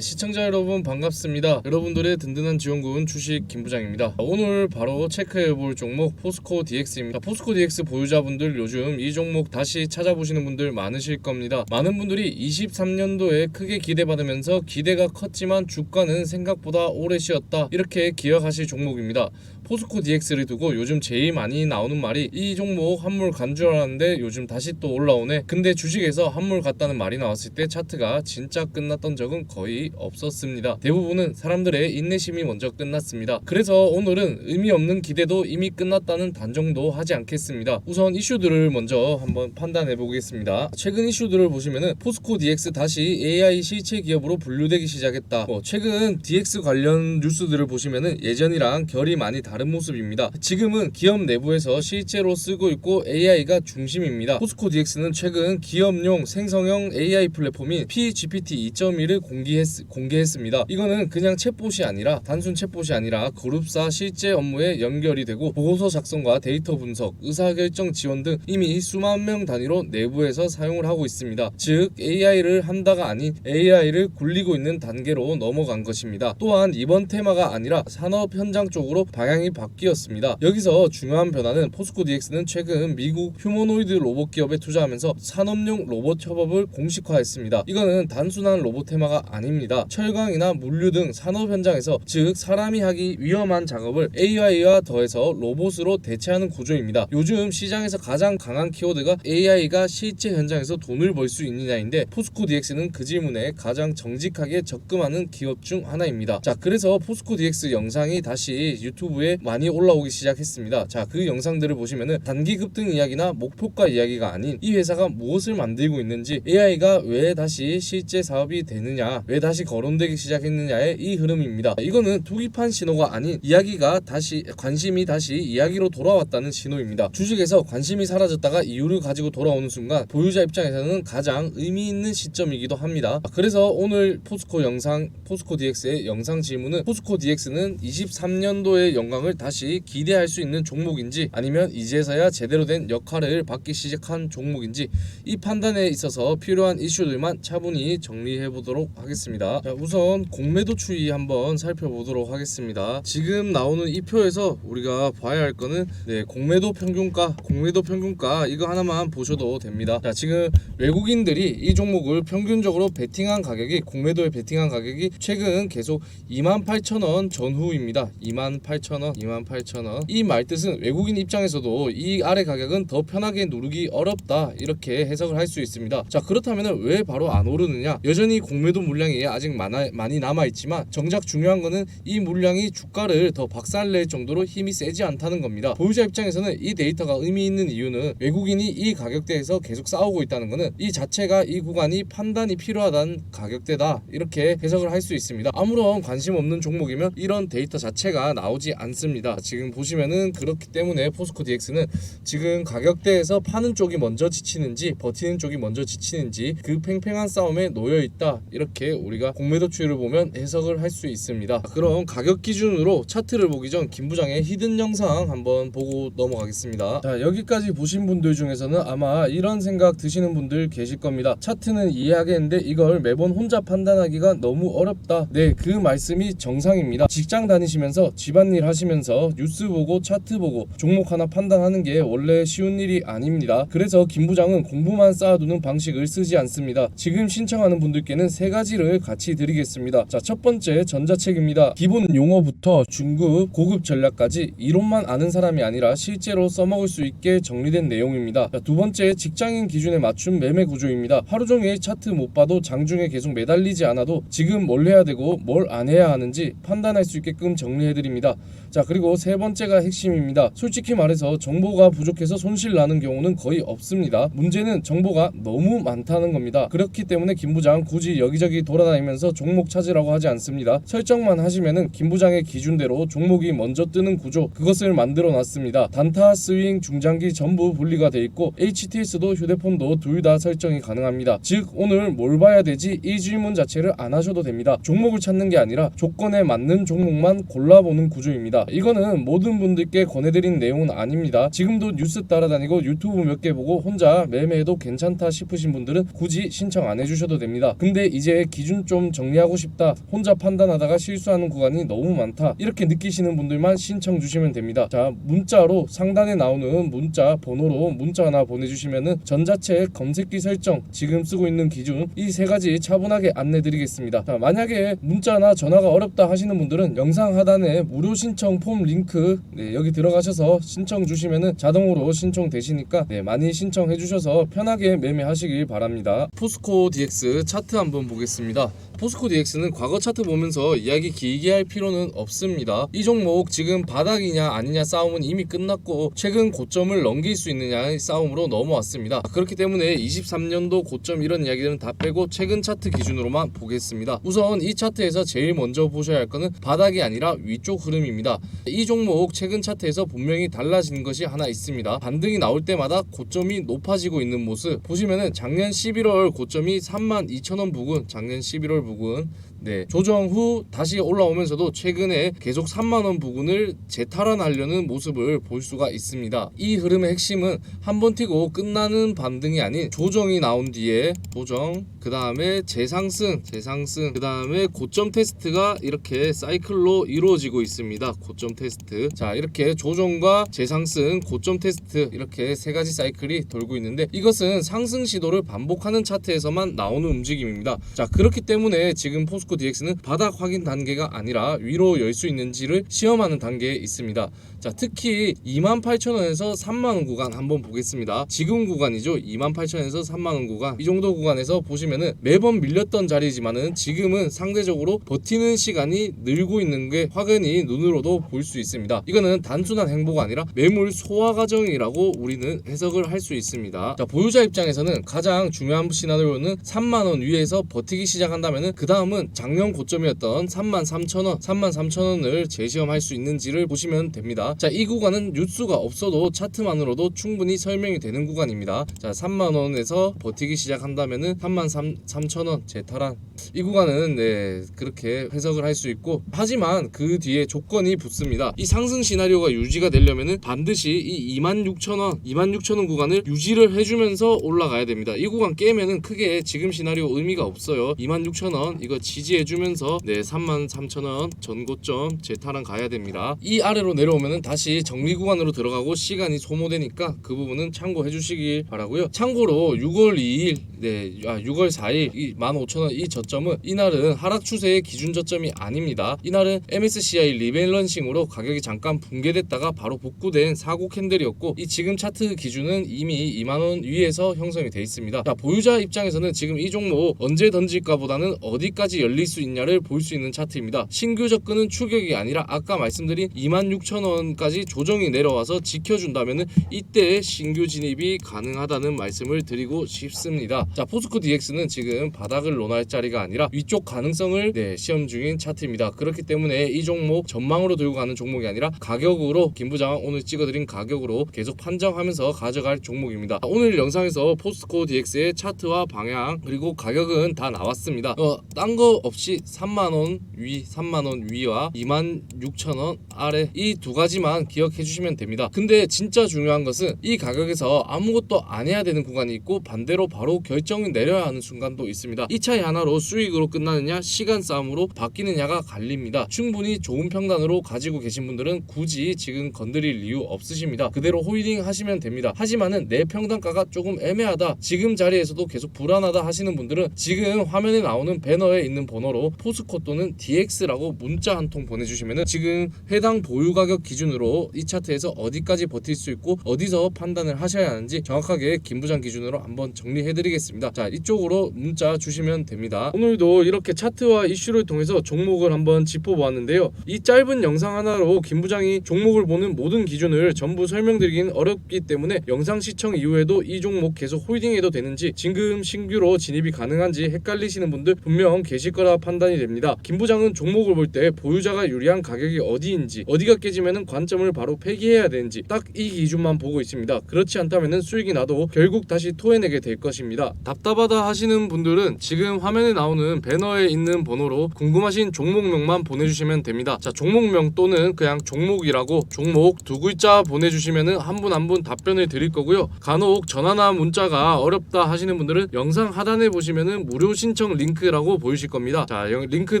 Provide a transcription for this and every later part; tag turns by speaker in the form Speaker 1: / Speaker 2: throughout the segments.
Speaker 1: 시청자 여러분 반갑습니다. 여러분들의 든든한 지원군 주식 김부장입니다. 오늘 바로 체크해볼 종목 포스코 DX입니다. 포스코 DX 보유자분들 요즘 이 종목 다시 찾아보시는 분들 많으실 겁니다. 많은 분들이 23년도에 크게 기대받으면서 기대가 컸지만 주가는 생각보다 오래 쉬었다 이렇게 기억하실 종목입니다. 포스코 DX를 두고 요즘 제일 많이 나오는 말이 이 종목 한물 간 줄 알았는데 요즘 다시 또 올라오네. 근데 주식에서 한물 갔다는 말이 나왔을 때 차트가 진짜 끝났던 적은 거의 없었습니다. 대부분은 사람들의 인내심이 먼저 끝났습니다. 그래서 오늘은 의미 없는 기대도 이미 끝났다는 단정도 하지 않겠습니다. 우선 이슈들을 먼저 한번 판단해 보겠습니다. 최근 이슈들을 보시면은 포스코 DX 다시 AI 실체 기업으로 분류되기 시작했다. 뭐 최근 DX 관련 뉴스들을 보시면은 예전이랑 결이 많이 다른 모습입니다. 지금은 기업 내부에서 실제로 쓰고 있고 AI가 중심입니다. 포스코 DX는 최근 기업용 생성형 AI 플랫폼인 PGPT 2.1을 공개했, 공개했 습니다. 이거는 그냥 챗봇이 아니라 단순 챗봇이 아니라 그룹사 실제 업무에 연결이 되고 보고서 작성과 데이터 분석, 의사결정 지원 등 이미 수만 명 단위로 내부에서 사용을 하고 있습니다. 즉 AI를 한다가 아닌 AI를 굴리고 있는 단계로 넘어간 것입니다. 또한 이번 테마가 아니라 산업 현장 쪽으로 방향이 바뀌었습니다. 여기서 중요한 변화는 포스코 DX는 최근 미국 휴머노이드 로봇 기업에 투자하면서 산업용 로봇 협업을 공식화했습니다. 이거는 단순한 로봇 테마가 아닙니다. 철강이나 물류 등 산업 현장에서 즉 사람이 하기 위험한 작업을 AI와 더해서 로봇으로 대체하는 구조입니다. 요즘 시장에서 가장 강한 키워드가 AI가 실제 현장에서 돈을 벌 수 있느냐인데 포스코 DX는 그 질문에 가장 정직하게 접근하는 기업 중 하나입니다. 자, 그래서 포스코 DX 영상이 다시 유튜브에 많이 올라오기 시작했습니다. 자, 그 영상들을 보시면은 단기 급등 이야기나 목표가 이야기가 아닌 이 회사가 무엇을 만들고 있는지 AI가 왜 다시 실제 사업이 되느냐, 왜 다시 거론되기 시작했느냐의 이 흐름입니다. 이거는 투기판 신호가 아닌 이야기가 다시 관심이 다시 이야기로 돌아왔다는 신호입니다. 주식에서 관심이 사라졌다가 이유를 가지고 돌아오는 순간 보유자 입장에서는 가장 의미 있는 시점이기도 합니다. 그래서 오늘 포스코 영상 포스코 DX의 영상 질문은 포스코 DX는 23년도의 영광 을 다시 기대할 수 있는 종목인지 아니면 이제서야 제대로 된 역할을 받기 시작한 종목인지 이 판단에 있어서 필요한 이슈들만 차분히 정리해 보도록 하겠습니다. 자, 우선 공매도 추이 한번 살펴보도록 하겠습니다. 지금 나오는 이 표에서 우리가 봐야 할 거는 네, 공매도 평균가, 공매도 평균가 이거 하나만 보셔도 됩니다. 자, 지금 외국인들이 이 종목을 평균적으로 베팅한 가격이 공매도에 베팅한 가격이 최근 계속 28,000원 전후입니다. 28,000원, 28,000원. 이 말뜻은 외국인 입장에서도 이 아래 가격은 더 편하게 누르기 어렵다 이렇게 해석을 할 수 있습니다. 자 그렇다면 왜 바로 안 오르느냐? 여전히 공매도 물량이 아직 많아, 많이 남아 있지만 정작 중요한 거는 이 물량이 주가를 더 박살낼 정도로 힘이 세지 않다는 겁니다. 보유자 입장에서는 이 데이터가 의미 있는 이유는 외국인이 이 가격대에서 계속 싸우고 있다는 거는 이 자체가 이 구간이 판단이 필요하다는 가격대다 이렇게 해석을 할 수 있습니다. 아무런 관심 없는 종목이면 이런 데이터 자체가 나오지 않습니다. 지금 보시면은 그렇기 때문에 포스코 DX는 지금 가격대에서 파는 쪽이 먼저 지치는지 버티는 쪽이 먼저 지치는지 그 팽팽한 싸움에 놓여 있다 이렇게 우리가 공매도 추이를 보면 해석을 할 수 있습니다. 그럼 가격 기준으로 차트를 보기 전 김 부장의 히든 영상 한번 보고 넘어가겠습니다. 자 여기까지 보신 분들 중에서는 아마 이런 생각 드시는 분들 계실 겁니다. 차트는 이해하겠는데 이걸 매번 혼자 판단하기가 너무 어렵다. 네 그 말씀이 정상입니다. 직장 다니시면서 집안일 하시면 서 뉴스 보고 차트 보고 종목 하나 판단하는 게 원래 쉬운 일이 아닙니다. 그래서 김 부장은 공부만 쌓아두는 방식을 쓰지 않습니다. 지금 신청하는 분들께는 세 가지를 같이 드리겠습니다. 자, 첫 번째 전자책입니다. 기본 용어부터 중급, 고급 전략까지 이론만 아는 사람이 아니라 실제로 써먹을 수 있게 정리된 내용입니다. 자, 두 번째 직장인 기준에 맞춘 매매 구조입니다. 하루 종일 차트 못 봐도 장중에 계속 매달리지 않아도 지금 뭘 해야 되고 뭘 안 해야 하는지 판단할 수 있게끔 정리해드립니다. 자 그리고 세 번째가 핵심입니다. 솔직히 말해서 정보가 부족해서 손실 나는 경우는 거의 없습니다. 문제는 정보가 너무 많다는 겁니다. 그렇기 때문에 김 부장 굳이 여기저기 돌아다니면서 종목 찾으라고 하지 않습니다. 설정만 하시면은 김 부장의 기준대로 종목이 먼저 뜨는 구조 그것을 만들어 놨습니다. 단타, 스윙, 중장기 전부 분리가 돼 있고 HTS도 휴대폰도 둘 다 설정이 가능합니다. 즉 오늘 뭘 봐야 되지 이 질문 자체를 안 하셔도 됩니다. 종목을 찾는 게 아니라 조건에 맞는 종목만 골라보는 구조입니다. 이거는 모든 분들께 권해드린 내용은 아닙니다. 지금도 뉴스 따라다니고 유튜브 몇 개 보고 혼자 매매해도 괜찮다 싶으신 분들은 굳이 신청 안 해주셔도 됩니다. 근데 이제 기준 좀 정리하고 싶다. 혼자 판단하다가 실수하는 구간이 너무 많다. 이렇게 느끼시는 분들만 신청 주시면 됩니다. 자, 문자로 상단에 나오는 문자 번호로 문자 하나 보내주시면은 전자책 검색기 설정 지금 쓰고 있는 기준 이 세 가지 차분하게 안내드리겠습니다. 자, 만약에 문자나 전화가 어렵다 하시는 분들은 영상 하단에 무료 신청 폼 링크 네, 여기 들어가셔서 신청 주시면은 자동으로 신청 되시니까 네, 많이 신청해 주셔서 편하게 매매하시길 바랍니다. 포스코 DX 차트 한번 보겠습니다. 포스코 DX는 과거 차트 보면서 이야기 길게 할 필요는 없습니다. 이 종목 지금 바닥이냐 아니냐 싸움은 이미 끝났고 최근 고점을 넘길 수 있느냐의 싸움으로 넘어왔습니다. 그렇기 때문에 23년도 고점 이런 이야기들은 다 빼고 최근 차트 기준으로만 보겠습니다. 우선 이 차트에서 제일 먼저 보셔야 할 거는 바닥이 아니라 위쪽 흐름입니다. 이 종목 최근 차트에서 분명히 달라진 것이 하나 있습니다. 반등이 나올 때마다 고점이 높아지고 있는 모습 보시면은 작년 11월 고점이 32,000원 부근 작년 11월 부근 네 조정 후 다시 올라오면서도 최근에 계속 3만 원 부근을 재탈환하려는 모습을 볼 수가 있습니다. 이 흐름의 핵심은 한 번 튀고 끝나는 반등이 아닌 조정이 나온 뒤에 조정 그 다음에 재상승 재상승 그 다음에 고점 테스트가 이렇게 사이클로 이루어지고 있습니다. 고점 테스트 자 이렇게 조정과 재상승 고점 테스트 이렇게 세 가지 사이클이 돌고 있는데 이것은 상승 시도를 반복하는 차트에서만 나오는 움직임입니다. 자 그렇기 때문에 지금 포스코 DX는 바닥 확인 단계가 아니라 위로 열 수 있는지를 시험하는 단계에 있습니다. 자 특히 28,000원에서 3만원 구간 한번 보겠습니다. 지금 구간이죠. 28,000원에서 3만원 구간 이 정도 구간에서 보시면은 매번 밀렸던 자리지만은 지금은 상대적으로 버티는 시간이 늘고 있는 게 확연히 눈으로도 볼 수 있습니다. 이거는 단순한 행보가 아니라 매물 소화 과정이라고 우리는 해석을 할 수 있습니다. 자 보유자 입장에서는 가장 중요한 시나리오는 3만원 위에서 버티기 시작한다면은 그 다음은 작년 고점이었던 33,000원, 33,000원을 재시험할 수 있는지를 보시면 됩니다. 자, 이 구간은 뉴스가 없어도 차트만으로도 충분히 설명이 되는 구간입니다. 자, 3만 원에서 버티기 시작한다면은 3만 3천 원 재탈환. 이 구간은 네, 그렇게 해석을 할 수 있고 하지만 그 뒤에 조건이 붙습니다. 이 상승 시나리오가 유지가 되려면은 반드시 이 26,000원, 26,000원 구간을 유지를 해주면서 올라가야 됩니다. 이 구간 깨면은 크게 지금 시나리오 의미가 없어요. 26,000원 이거 지지해주면서 네, 33,000원 전고점 재탈환 가야 됩니다. 이 아래로 내려오면은 다시 정리 구간으로 들어가고 시간이 소모되니까 그 부분은 참고해 주시길 바라고요. 참고로 6월 2일 네, 아, 6월 4일 이 15,000원 이 저점은 이날은 하락 추세의 기준 저점이 아닙니다. 이날은 MSCI 리밸런싱으로 가격이 잠깐 붕괴됐다가 바로 복구된 사고 캔들이었고 이 지금 차트 기준은 이미 2만 원 위에서 형성이 돼 있습니다. 자, 보유자 입장에서는 지금 이 종목 언제 던질까보다는 어디까지 열릴 수 있냐를 볼 수 있는 차트입니다. 신규 접근은 추격이 아니라 아까 말씀드린 26,000원까지 조정이 내려와서 지켜준다면은 이때 신규 진입이 가능하다는 말씀을 드리고 싶습니다. 자, 포스코 DX는 지금 바닥을 논할 자리가 아니라 위쪽 가능성을 네, 시험 중인 차트입니다. 그렇기 때문에 이 종목 전망으로 들고 가는 종목이 아니라 가격으로 김 부장 오늘 찍어드린 가격으로 계속 판정하면서 가져갈 종목입니다. 오늘 영상에서 포스코 DX의 차트와 방향 그리고 가격은 다 나왔습니다. 어, 딴 거 없이 3만 원 위, 3만 원 위와 2만 6천 원 아래 이 두 가지만 기억해 주시면 됩니다. 근데 진짜 중요한 것은 이 가격에서 아무것도 안 해야 되는 구간이 있고 반대로 바로 결 정이 내려야 하는 순간도 있습니다. 이 차이 하나로 수익으로 끝나느냐 시간 싸움으로 바뀌느냐가 갈립니다. 충분히 좋은 평단으로 가지고 계신 분들은 굳이 지금 건드릴 이유 없으십니다. 그대로 홀딩 하시면 됩니다. 하지만은 내 평단가가 조금 애매하다. 지금 자리에서도 계속 불안하다 하시는 분들은 지금 화면에 나오는 배너에 있는 번호로 포스코 또는 DX라고 문자 한 통 보내주시면은 지금 해당 보유 가격 기준으로 이 차트에서 어디까지 버틸 수 있고 어디서 판단을 하셔야 하는지 정확하게 김 부장 기준으로 한번 정리해드리겠습니다. 자 이쪽으로 문자 주시면 됩니다. 오늘도 이렇게 차트와 이슈를 통해서 종목을 한번 짚어보았는데요. 이 짧은 영상 하나로 김 부장이 종목을 보는 모든 기준을 전부 설명드리긴 어렵기 때문에 영상 시청 이후에도 이 종목 계속 홀딩해도 되는지 지금 신규로 진입이 가능한지 헷갈리시는 분들 분명 계실 거라 판단이 됩니다. 김 부장은 종목을 볼 때 보유자가 유리한 가격이 어디인지 어디가 깨지면은 관점을 바로 폐기해야 되는지 딱 이 기준만 보고 있습니다. 그렇지 않다면은 수익이 나도 결국 다시 토해내게 될 것입니다. 답답하다 하시는 분들은 지금 화면에 나오는 배너에 있는 번호로 궁금하신 종목명만 보내주시면 됩니다. 자 종목명 또는 그냥 종목이라고 종목 두 글자 보내주시면은 한분 한 분 답변을 드릴 거고요. 간혹 전화나 문자가 어렵다 하시는 분들은 영상 하단에 보시면은 무료 신청 링크라고 보이실 겁니다. 자 영- 링크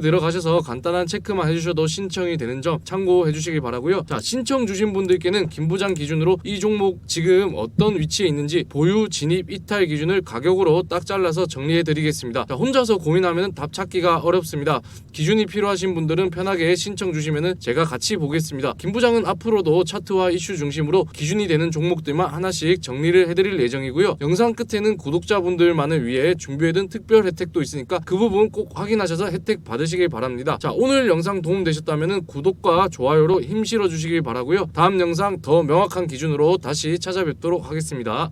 Speaker 1: 들어가셔서 간단한 체크만 해주셔도 신청이 되는 점 참고해 주시기 바라고요. 자 신청 주신 분들께는 김 부장 기준으로 이 종목 지금 어떤 위치에 있는지 보유 진입 이탈 기준을 가격으로 딱 잘라서 정리해 드리겠습니다. 자, 혼자서 고민하면 답 찾기가 어렵습니다. 기준이 필요하신 분들은 편하게 신청 주시면은 제가 같이 보겠습니다. 김 부장은 앞으로도 차트와 이슈 중심으로 기준이 되는 종목들만 하나씩 정리를 해드릴 예정이고요. 영상 끝에는 구독자분들만을 위해 준비해둔 특별 혜택도 있으니까 그 부분 꼭 확인하셔서 혜택 받으시길 바랍니다. 자 오늘 영상 도움 되셨다면 구독과 좋아요로 힘 실어 주시길 바라고요. 다음 영상 더 명확한 기준으로 다시 찾아뵙도록 하겠습니다.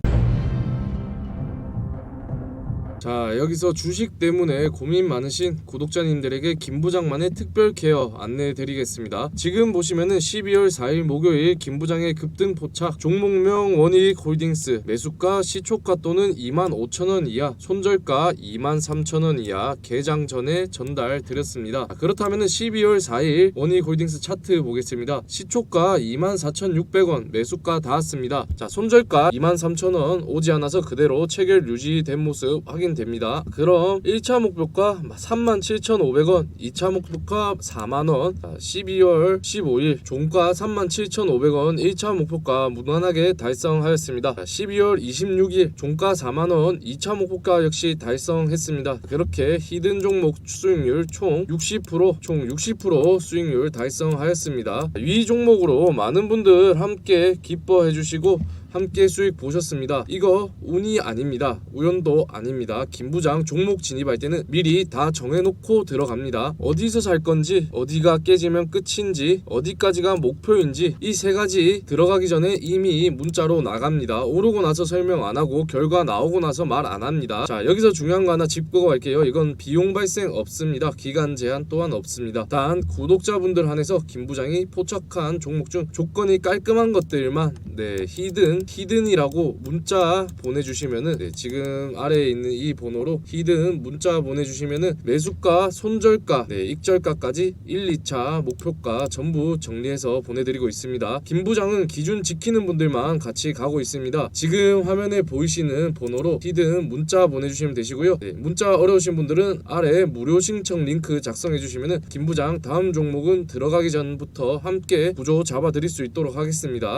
Speaker 1: 자 여기서 주식 때문에 고민 많으신 구독자님들에게 김부장만의 특별 케어 안내해 드리겠습니다. 지금 보시면은 12월 4일 목요일 김부장의 급등 포착 종목명 원익 홀딩스 매수가 시초가 또는 25,000원 이하 손절가 23,000원 이하 개장 전에 전달 드렸습니다. 자, 그렇다면은 12월 4일 원익 홀딩스 차트 보겠습니다. 시초가 24,600원 매수가 닿았습니다. 자 손절가 23,000원 오지 않아서 그대로 체결 유지된 모습 확인 됩니다. 그럼 1차 목표가 37,500원, 2차 목표가 4만원, 12월 15일 종가 37,500원, 1차 목표가 무난하게 달성하였습니다. 12월 26일 종가 4만원, 2차 목표가 역시 달성했습니다. 그렇게 히든 종목 수익률 총 60%, 총 60% 수익률 달성하였습니다. 위 종목으로 많은 분들 함께 기뻐해 주시고 함께 수익 보셨습니다. 이거 운이 아닙니다. 우연도 아닙니다. 김 부장 종목 진입할 때는 미리 다 정해놓고 들어갑니다. 어디서 살 건지, 어디가 깨지면 끝인지, 어디까지가 목표인지 이 세 가지 들어가기 전에 이미 문자로 나갑니다. 오르고 나서 설명 안 하고 결과 나오고 나서 말 안 합니다. 자 여기서 중요한 거 하나 짚고 갈게요. 이건 비용 발생 없습니다. 기간 제한 또한 없습니다. 단 구독자분들 한해서 김 부장이 포착한 종목 중 조건이 깔끔한 것들만 네 히든 히든이라고 문자 보내주시면은 네, 지금 아래에 있는 이 번호로 히든 문자 보내주시면은 매수가 손절가 네, 익절가까지 1, 2차 목표가 전부 정리해서 보내드리고 있습니다. 김 부장은 기준 지키는 분들만 같이 가고 있습니다. 지금 화면에 보이시는 번호로 히든 문자 보내주시면 되시고요. 네, 문자 어려우신 분들은 아래 무료 신청 링크 작성해 주시면은 김 부장 다음 종목은 들어가기 전부터 함께 구조 잡아드릴 수 있도록 하겠습니다.